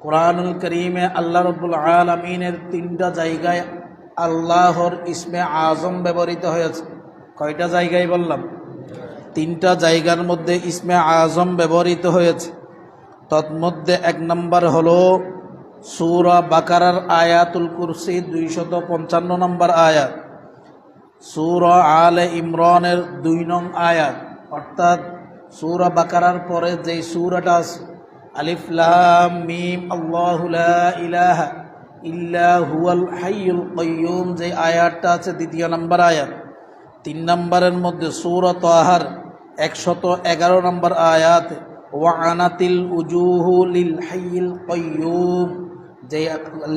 কোরআনুল করিমে আল্লাহ রব্বুল আলমিনের তিনটা জায়গায় আল্লাহর ইসমে আজম ব্যবহৃত হয়েছে। কয়টা জায়গায় বললাম? তিনটা জায়গার মধ্যে ইসমে আজম ব্যবহৃত হয়েছে। তৎমধ্যে এক নম্বর হলো সুরা বাকারার আয়াতুল কুরসি দুইশত পঞ্চান্ন নম্বর আয়াত। সুরা আলে ইমরানের দুই নং আয়াত। অর্থাৎ সুরা বাকারার পরে যেই সুরাটা আছে আলিফ লাম মিম, আল্লাহু লা ইলাহা ইল্লা হুয়াল হাইয়ুল কাইয়ুম, যে আয়াতটা আছে, দ্বিতীয় নম্বর আয়াত। তিন নম্বরের মধ্যে সুরত আহার একশত এগারো নম্বর আয়াত, ওয়ানাতিল উজুহু লিল হাইয়িল কয়্যুম যে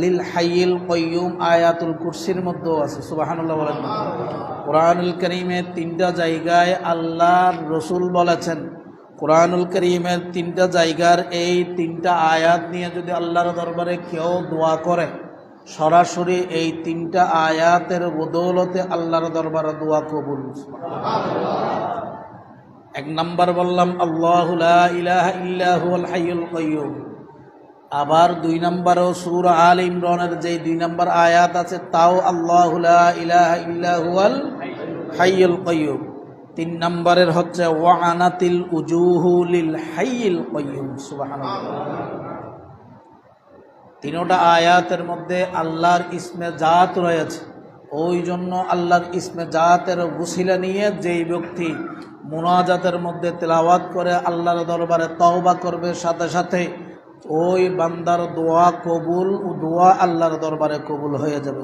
লিল হাইয়িল কয়্যুম আয়াতুল কুরসির মধ্যেও আছে, সুবাহানুল্লাহ বলেন। কোরআনুল করিমের তিনটা জায়গায় আল্লাহ রসুল বলেছেন কোরআনুল করিমের তিনটা জায়গার এই তিনটা আয়াত নিয়ে যদি আল্লাহর দরবারে কেউ দোয়া করে, সরাসরি এই তিনটা আয়াতের বদৌলতে আল্লাহর দরবারে দোয়া কবুল। এক নাম্বার বললাম, আল্লাহ ইলাহা ইল্লাহুল হাইয়ুল কাইয়ুম। আবার দুই নম্বরও সুর আল ইমরানের যে দুই নম্বর আয়াত আছে, তাও আল্লাহ ইলাহা ইল্লাহুল হাইয়ুল কাইয়ুম। তিন নম্বরের হচ্ছে, ওয়ানাতিল উজুহু লিল হাইয়িল কাইয়ুম সুবহানাল্লাহ। তিনোটা আয়াতের মধ্যে আল্লাহর ইসমে জাত রয়েছে। ওই জন্য আল্লাহর ইসমে জাতের গুছিলা নিয়ে যেই ব্যক্তি মোনাজাতের মধ্যে তেলাওয়াত করে, আল্লাহর দরবারে তওবা করবে, সাথে সাথে ওই বান্দার দোয়া কবুল, দোয়া আল্লাহর দরবারে কবুল হয়ে যাবে।